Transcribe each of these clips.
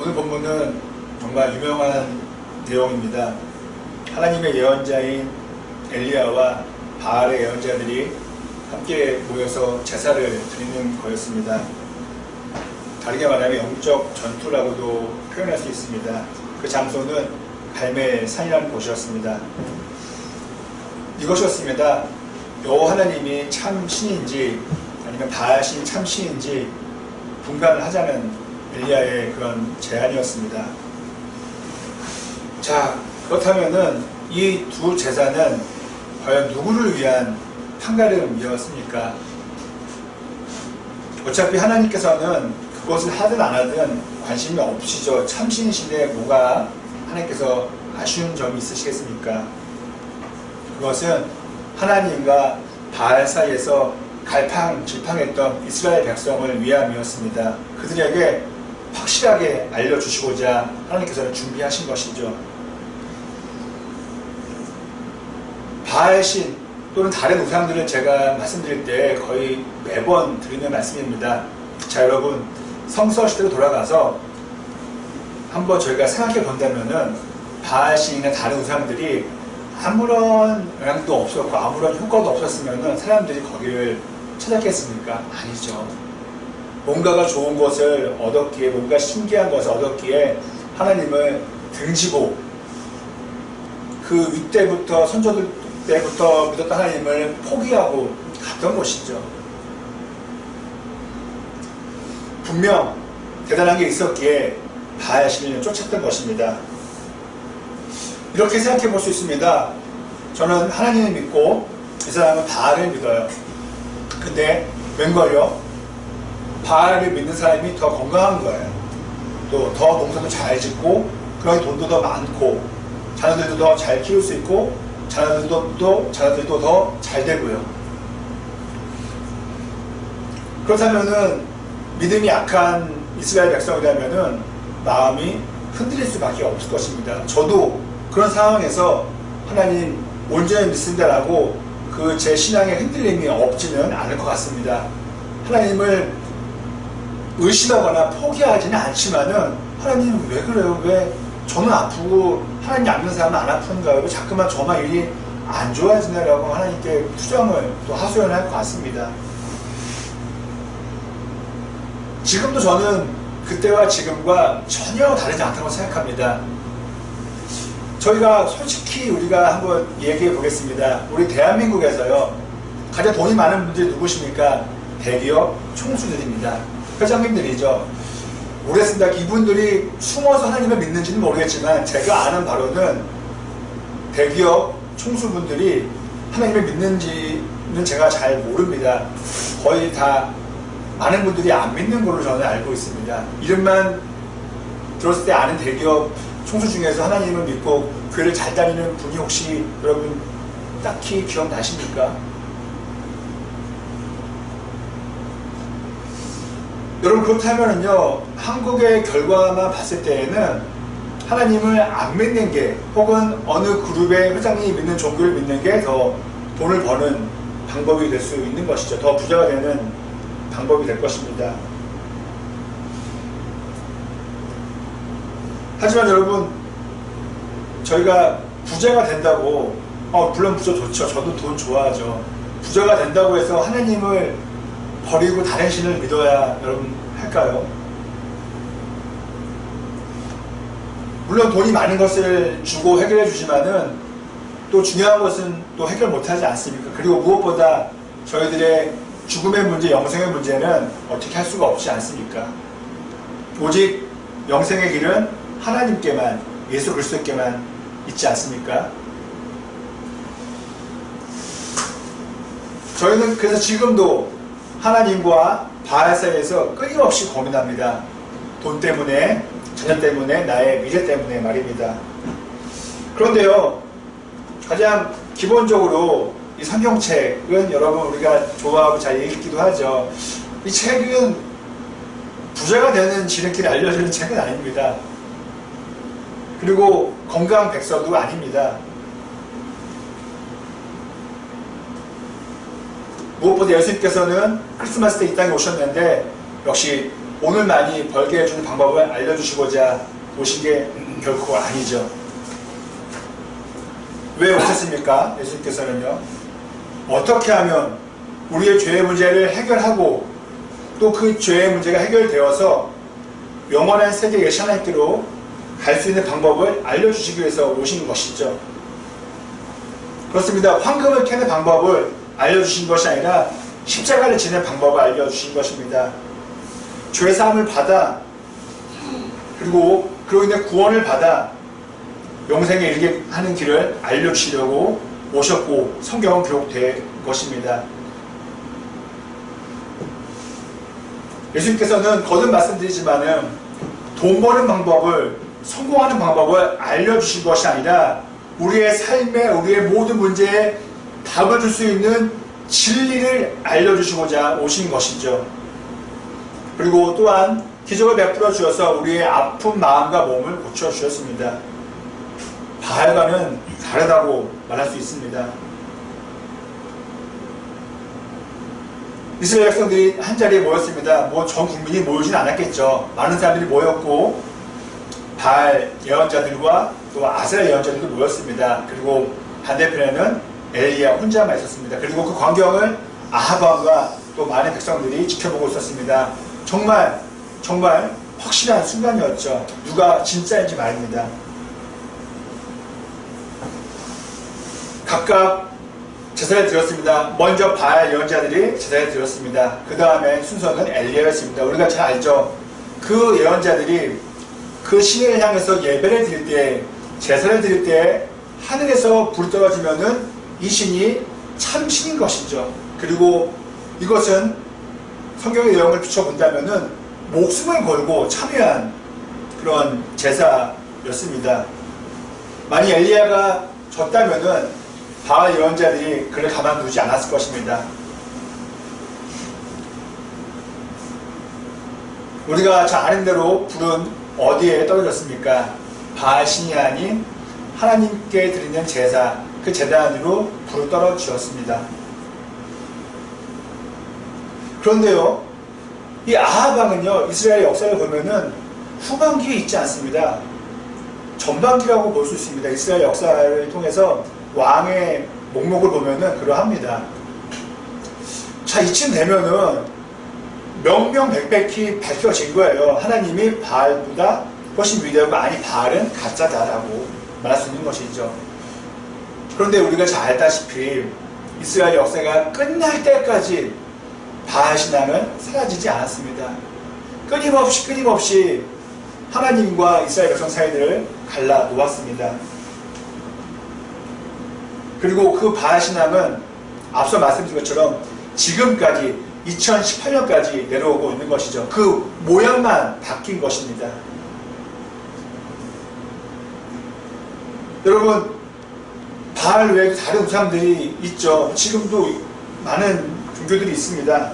오늘 본문은 정말 유명한 내용입니다. 하나님의 예언자인 엘리야와 바알의 예언자들이 함께 모여서 제사를 드리는 거였습니다. 다르게 말하면 영적 전투라고도 표현할 수 있습니다. 그 장소는 갈멜산이라는 곳이었습니다. 이것이었습니다. 여호와 하나님이 참 신인지 아니면 바알신 참 신인지 분간을 하자는 엘리야의 그런 제안이었습니다. 자 그렇다면은 이 두 제사는 과연 누구를 위한 판가름이었습니까? 어차피 하나님께서는 그것을 하든 안 하든 관심이 없으시죠. 참신이신데 뭐가 하나님께서 아쉬운 점이 있으시겠습니까? 그것은 하나님과 바알 사이에서 갈팡질팡했던 이스라엘 백성을 위함이었습니다. 그들에게 확실하게 알려주시고자 하나님께서는 준비하신 것이죠. 바알 신 또는 다른 우상들은 제가 말씀드릴 때 거의 매번 드리는 말씀입니다. 자 여러분 성서 시대로 돌아가서 한번 저희가 생각해 본다면은 바알 신이나 다른 우상들이 아무런 영향도 없었고 아무런 효과도 없었으면은 사람들이 거기를 찾았겠습니까? 아니죠. 뭔가가 좋은 것을 얻었기에 뭔가 신기한 것을 얻었기에 하나님을 등지고 그 윗때부터 선조들 때부터 믿었던 하나님을 포기하고 갔던 것이죠. 분명 대단한 게 있었기에 바알 신을 쫓았던 것입니다. 이렇게 생각해 볼 수 있습니다. 저는 하나님을 믿고 이 사람은 바알을 믿어요. 근데 웬걸요? 바알을 믿는 사람이 더 건강한 거예요. 또 더 농사도 잘 짓고 그런 돈도 더 많고 자녀들도 더 잘 키울 수 있고 자녀들도 또 자녀들도 더 잘 되고요. 그렇다면은 믿음이 약한 이스라엘 백성이라면은 마음이 흔들릴 수밖에 없을 것입니다. 저도 그런 상황에서 하나님 온전히 믿습니다라고 그 제 신앙의 흔들림이 없지는 않을 것 같습니다. 하나님을 의심하거나 포기하지는 않지만은 하나님 왜 그래요? 왜 저는 아프고 하나님 안 믿는 사람은 안 아픈가요? 왜 자꾸만 저만 일이 안 좋아지냐라고 하나님께 투정을 또 하소연할 것 같습니다. 지금도 저는 그때와 지금과 전혀 다르지 않다고 생각합니다. 저희가 솔직히 우리가 한번 얘기해 보겠습니다. 우리 대한민국에서요, 가장 돈이 많은 분들이 누구십니까? 대기업 총수들입니다. 회장님들이죠. 모르겠습니다. 이분들이 숨어서 하나님을 믿는지는 모르겠지만, 제가 아는 바로는 대기업 총수분들이 하나님을 믿는지는 제가 잘 모릅니다. 거의 다 많은 분들이 안 믿는 걸로 저는 알고 있습니다. 이름만 들었을 때 아는 대기업 총수 중에서 하나님을 믿고 교회를 잘 다니는 분이 혹시 여러분 딱히 기억나십니까? 여러분 그렇다면요 한국의 결과만 봤을 때에는 하나님을 안 믿는 게 혹은 어느 그룹의 회장이 믿는 종교를 믿는 게 더 돈을 버는 방법이 될 수 있는 것이죠. 더 부자가 되는 방법이 될 것입니다. 하지만 여러분 저희가 부자가 된다고 어, 물론 부자 좋죠. 저도 돈 좋아하죠. 부자가 된다고 해서 하나님을 버리고 다른 신을 믿어야 여러분 할까요? 물론 돈이 많은 것을 주고 해결해 주지만은 또 중요한 것은 또 해결 못하지 않습니까? 그리고 무엇보다 저희들의 죽음의 문제, 영생의 문제는 어떻게 할 수가 없지 않습니까? 오직 영생의 길은 하나님께만, 예수 그리스도께만 있지 않습니까? 저희는 그래서 지금도 하나님과 바알 사이에서 끊임없이 고민합니다. 돈 때문에, 자녀 때문에, 나의 미래 때문에 말입니다. 그런데요, 가장 기본적으로 이 성경책은 여러분 우리가 좋아하고 잘 읽기도 하죠. 이 책은 부자가 되는 지름길이 알려주는 책은 아닙니다. 그리고 건강 백서도 아닙니다. 무엇보다 예수님께서는 크리스마스 때 이 땅에 오셨는데 역시 오늘 많이 벌게 해주는 방법을 알려주시고자 오신 게 결코 아니죠. 왜 오셨습니까? 예수님께서는요. 어떻게 하면 우리의 죄의 문제를 해결하고 또 그 죄의 문제가 해결되어서 영원한 세계 하나님께로 갈 수 있는 방법을 알려주시기 위해서 오신 것이죠. 그렇습니다. 황금을 캐는 방법을 알려주신 것이 아니라 십자가를 지는 방법을 알려주신 것입니다. 죄사함을 받아 그리고 그로 인해 구원을 받아 영생에 이르게 하는 길을 알려주시려고 오셨고 성경은 기록된 것입니다. 예수님께서는 거듭 말씀드리지만은 돈 버는 방법을 성공하는 방법을 알려주신 것이 아니라 우리의 삶에 우리의 모든 문제에 답을 줄 수 있는 진리를 알려주시고자 오신 것이죠. 그리고 또한 기적을 베풀어 주어서 우리의 아픈 마음과 몸을 고쳐 주셨습니다. 바알과는 다르다고 말할 수 있습니다. 이스라엘 백성들이 한 자리에 모였습니다. 뭐 전 국민이 모이진 않았겠죠. 많은 사람들이 모였고 바알 예언자들과 또 아세라 예언자들도 모였습니다. 그리고 반대편에는 엘리야 혼자만 있었습니다. 그리고 그 광경을 아하방과 또 많은 백성들이 지켜보고 있었습니다. 정말 정말 확실한 순간이었죠. 누가 진짜인지 말입니다. 각각 제사를 드렸습니다. 먼저 바알 예언자들이 제사를 드렸습니다. 그 다음에 순서는 엘리야였습니다. 우리가 잘 알죠. 그 예언자들이 그 신을 향해서 예배를 드릴 때, 제사를 드릴 때 하늘에서 불 떨어지면은 이 신이 참 신인 것이죠. 그리고 이것은 성경의 내용을 비춰본다면은 목숨을 걸고 참여한 그런 제사였습니다. 만약 엘리야가 졌다면은 바알 예언자들이 그를 가만두지 않았을 것입니다. 우리가 잘 아는 대로 불은 어디에 떨어졌습니까? 바알 신이 아닌 하나님께 드리는 제사, 그 제단으로 불을 떨어지었습니다. 그런데요, 이 아하방은요, 이스라엘 역사를 보면은 후반기에 있지 않습니다. 전반기라고 볼 수 있습니다. 이스라엘 역사를 통해서 왕의 목록을 보면은 그러합니다. 자, 이쯤 되면은 명명백백히 밝혀진 거예요. 하나님이 바알보다 훨씬 위대하고 아니 바알은 가짜다라고 말할 수 있는 것이죠. 그런데 우리가 잘 알다시피 이스라엘 역사가 끝날 때까지 바알 신앙은 사라지지 않았습니다. 끊임없이 끊임없이 하나님과 이스라엘 백성 사이를 갈라 놓았습니다. 그리고 그 바알 신앙은 앞서 말씀드린 것처럼 지금까지 2018년까지 내려오고 있는 것이죠. 그 모양만 바뀐 것입니다. 여러분, 바알 외에도 다른 우상들이 있죠. 지금도 많은 종교들이 있습니다.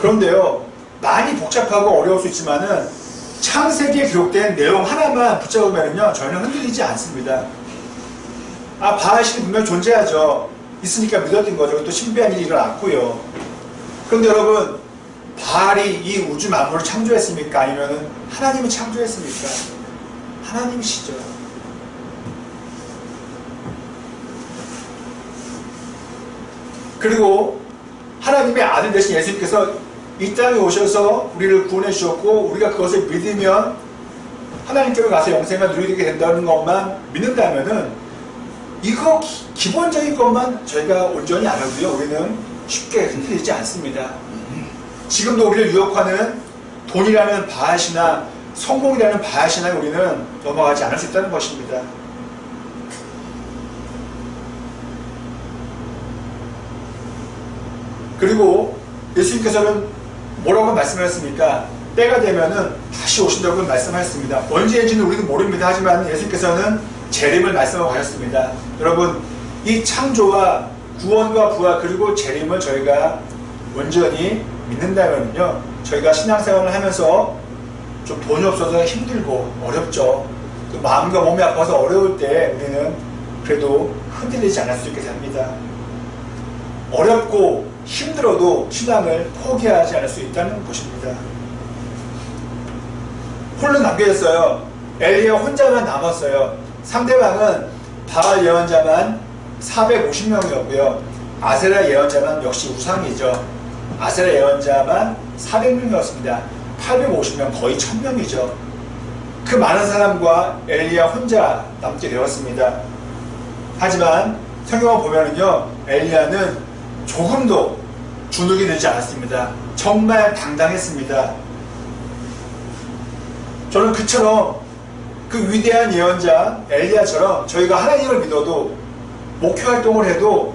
그런데요, 많이 복잡하고 어려울 수 있지만은 창세기에 기록된 내용 하나만 붙잡으면요, 전혀 흔들리지 않습니다. 아, 바알신이 분명 존재하죠. 있으니까 믿었던 거죠. 또 신비한 일이 일어났고요. 그런데 여러분, 바알이 이 우주 만물을 창조했습니까? 아니면 하나님이 창조했습니까? 하나님이시죠. 그리고 하나님의 아들 대신 예수님께서 이 땅에 오셔서 우리를 구원해 주셨고 우리가 그것을 믿으면 하나님께로 가서 영생을 누리게 된다는 것만 믿는다면은 이거 기, 본적인 것만 저희가 온전히 알아도요 우리는 쉽게 흔들리지 않습니다. 지금도 우리를 유혹하는 돈이라는 바하시나 성공이라는 바하시나 우리는 넘어가지 않을 수 있다는 것입니다. 그리고 예수님께서는 뭐라고 말씀하셨습니까? 때가 되면은 다시 오신다고 말씀하셨습니다. 언제인지는 우리는 모릅니다. 하지만 예수님께서는 재림을 말씀하고 가셨습니다. 여러분, 이 창조와 구원과 부활 그리고 재림을 저희가 온전히 믿는다면요. 저희가 신앙생활을 하면서 좀 돈이 없어서 힘들고 어렵죠. 또 마음과 몸이 아파서 어려울 때 우리는 그래도 흔들리지 않을 수 있게 됩니다. 어렵고 힘들어도 신앙을 포기하지 않을 수 있다는 것입니다. 홀로 남겨졌어요. 엘리야 혼자만 남았어요. 상대방은 바알 예언자만 450명이었고요. 아세라 예언자만 역시 우상이죠. 아세라 예언자만 400명이었습니다. 850명 거의 1000명이죠. 그 많은 사람과 엘리야 혼자 남게 되었습니다. 하지만 성경을 보면은요, 엘리야는 조금도 주눅이 들지 않았습니다. 정말 당당했습니다. 저는 그처럼 그 위대한 예언자 엘리야처럼 저희가 하나님을 믿어도 목표 활동을 해도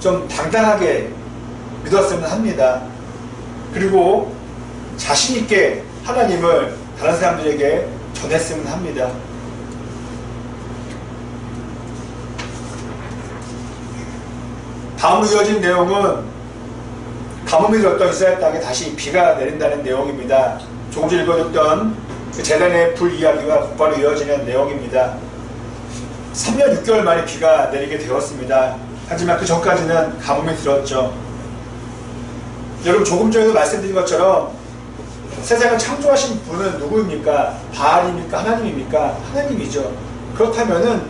좀 당당하게 믿었으면 합니다. 그리고 자신 있게 하나님을 다른 사람들에게 전했으면 합니다. 다음으로 이어진 내용은 가뭄이 들었던 이스라엘 땅에 다시 비가 내린다는 내용입니다. 조금 전 읽어줬던 그 재단의 불 이야기와 곧바로 이어지는 내용입니다. 3년 6개월 만에 비가 내리게 되었습니다. 하지만 그 전까지는 가뭄이 들었죠. 여러분 조금 전에도 말씀드린 것처럼 세상을 창조하신 분은 누구입니까? 바알입니까? 하나님입니까? 하나님이죠. 그렇다면은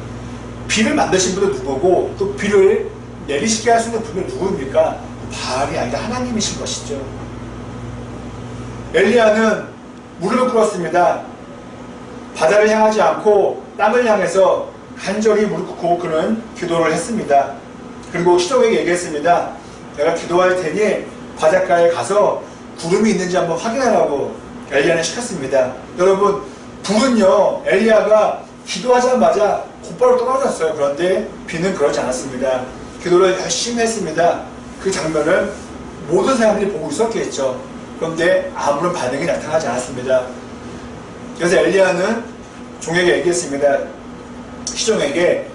비를 만드신 분은 누구고 또 비를 내리시게 있는 분은 누구입니까? 바알이 아니라 하나님이신 것이죠. 엘리야는 무릎을 꿇었습니다. 바다를 향하지 않고 땅을 향해서 간절히 무릎 꿇고 그는 기도를 했습니다. 그리고 시종에게 얘기했습니다. 내가 기도할 테니 바닷가에 가서 구름이 있는지 한번 확인하라고 엘리야는 시켰습니다. 여러분, 불은요, 엘리야가 기도하자마자 곧바로 떨어졌어요. 그런데 비는 그렇지 않았습니다. 기도를 열심히 했습니다. 그 장면을 모든 사람들이 보고 있었겠죠. 그런데 아무런 반응이 나타나지 않았습니다. 그래서 엘리야는 종에게 얘기했습니다. 시종에게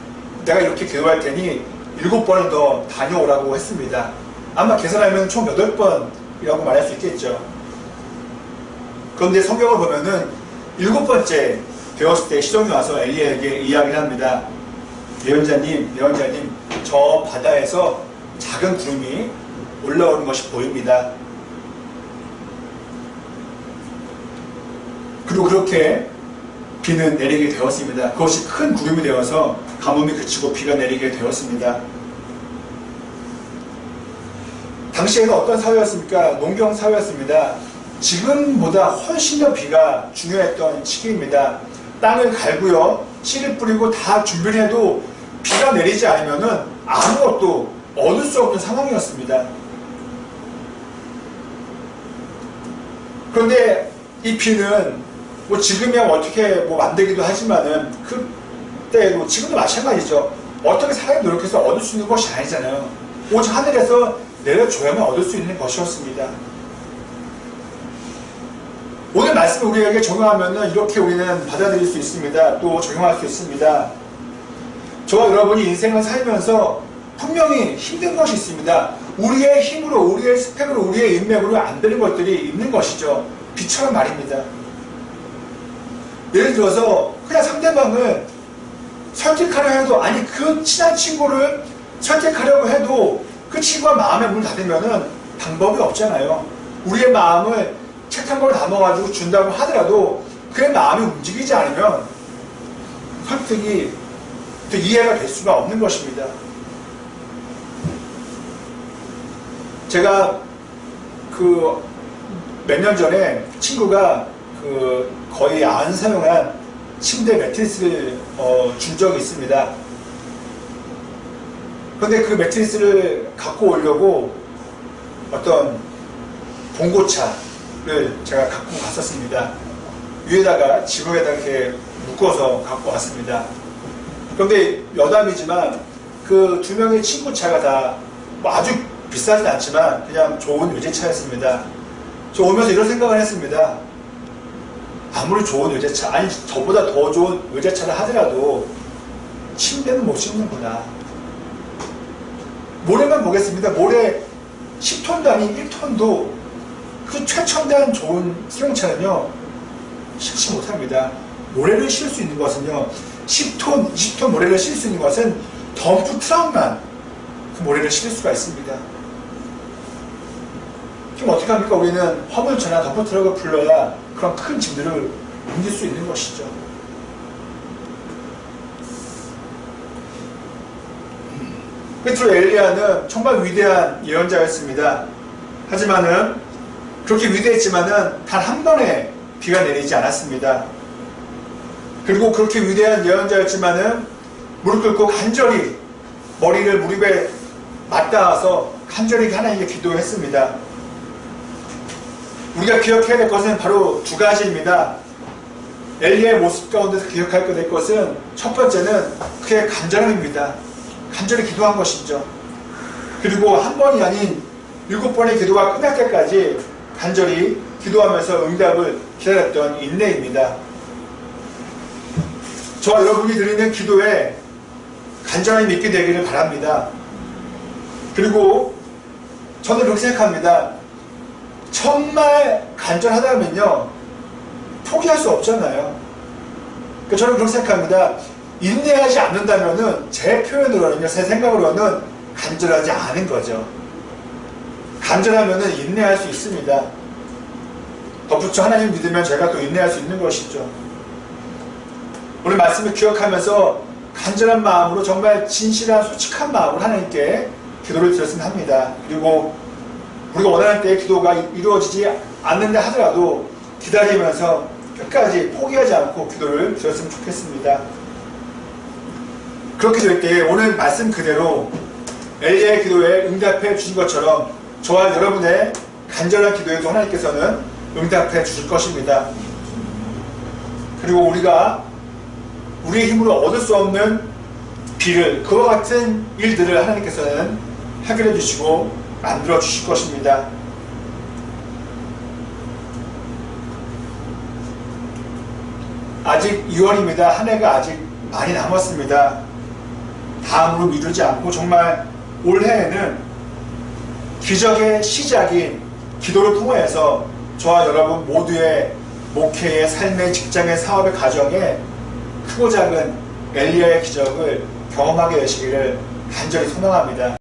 내가 이렇게 기도할 테니 일곱 번을 더 다녀오라고 했습니다. 아마 계산하면 총 여덟 번이라고 말할 수 있겠죠. 그런데 성경을 보면은 일곱 번째 되었을 때 시종이 와서 엘리야에게 이야기를 합니다. 예언자님, 예언자님, 저 바다에서 작은 구름이 올라오는 것이 보입니다. 그리고 그렇게 비는 내리게 되었습니다. 그것이 큰 구름이 되어서 가뭄이 그치고 비가 내리게 되었습니다. 당시에는 어떤 사회였습니까? 농경 사회였습니다. 지금보다 훨씬 더 비가 중요했던 시기입니다. 땅을 갈고요, 씨를 뿌리고 다 준비를 해도 비가 내리지 않으면은 아무것도 얻을 수 없는 상황이었습니다. 그런데 이 비는 뭐 지금이야 어떻게 뭐 만들기도 하지만은 그때도 지금도 마찬가지죠. 어떻게 사람이 노력해서 얻을 수 있는 것이 아니잖아요. 오직 하늘에서 내려줘야만 얻을 수 있는 것이었습니다. 오늘 말씀을 우리에게 적용하면 이렇게 우리는 받아들일 수 있습니다. 또 적용할 수 있습니다. 저와 여러분이 인생을 살면서 분명히 힘든 것이 있습니다. 우리의 힘으로, 우리의 스펙으로, 우리의 인맥으로 안 되는 것들이 있는 것이죠. 비처럼 말입니다. 예를 들어서 그냥 상대방을 설득하려 해도 아니 그 친한 친구를 설득하려고 해도 그 친구가 마음에 문을 닫으면은 방법이 없잖아요. 우리의 마음을 책 한 걸 담아가지고 준다고 하더라도 그의 마음이 움직이지 않으면 설득이 또 이해가 될 수가 없는 것입니다. 제가 그 몇 년 전에 친구가 그 거의 안 사용한 침대 매트리스를 어, 준 적이 있습니다. 근데 그 매트리스를 갖고 오려고 어떤 봉고차를 제가 갖고 갔었습니다. 위에다가 지붕에다 이렇게 묶어서 갖고 왔습니다. 그런데 여담이지만 그 두 명의 친구 차가 다 뭐 아주 비싸진 않지만 그냥 좋은 유제차였습니다. 저 오면서 이런 생각을 했습니다. 아무리 좋은 외제차, 아니 저보다 더 좋은 외제차를 하더라도 침대는 못 씹는구나. 모래만 보겠습니다. 모래 10톤도 아닌 1톤도 그 최첨단 좋은 승용차는요 실지 못합니다. 모래를 실 수 있는 것은요 10톤, 20톤 모래를 실수 있는 것은 덤프 트럭만 그 모래를 실을 수가 있습니다. 그럼 어떻게 합니까? 우리는 화물차나 덤프 트럭을 불러야 그런 큰 짐들을 옮길 수 있는 것이죠. 끝으로 엘리야는 정말 위대한 예언자였습니다. 하지만은 그렇게 위대했지만은 단 한 번의 비가 내리지 않았습니다. 그리고 그렇게 위대한 예언자였지만은 무릎 꿇고 간절히 머리를 무릎에 맞닿아서 간절히 하나님께 기도했습니다. 우리가 기억해야 될 것은 바로 두 가지입니다. 엘리의 모습 가운데서 기억할 될 것은 첫 번째는 그의 간절함입니다. 간절히 기도한 것이죠. 그리고 한 번이 아닌 일곱 번의 기도가 끝날 때까지 간절히 기도하면서 응답을 기다렸던 인내입니다. 저와 여러분이 드리는 기도에 간절함이 있게 되기를 바랍니다. 그리고 저는 그렇게 생각합니다. 정말 간절하다면요, 포기할 수 없잖아요. 그러니까 저는 그렇게 생각합니다. 인내하지 않는다면은 제 표현으로는요, 제 생각으로는 간절하지 않은 거죠. 간절하면은 인내할 수 있습니다. 덧붙여 하나님 믿으면 제가 또 인내할 수 있는 것이죠. 오늘 말씀을 기억하면서 간절한 마음으로 정말 진실한 솔직한 마음으로 하나님께 기도를 드렸으면 합니다. 그리고 우리가 원하는 때에 기도가 이루어지지 않는다 하더라도 기다리면서 끝까지 포기하지 않고 기도를 드렸으면 좋겠습니다. 그렇게 될 때 오늘 말씀 그대로 엘리의 기도에 응답해 주신 것처럼 저와 여러분의 간절한 기도에도 하나님께서는 응답해 주실 것입니다. 그리고 우리가 우리의 힘으로 얻을 수 없는 비를 그와 같은 일들을 하나님께서는 해결해 주시고 만들어 주실 것입니다. 아직 2월입니다. 한 해가 아직 많이 남았습니다. 다음으로 미루지 않고 정말 올해에는 기적의 시작인 기도를 통해서 저와 여러분 모두의 목회의 삶의 직장의 사업의 가정에 작은 엘리야의 기적을 경험하게 되시기를 간절히 소망합니다.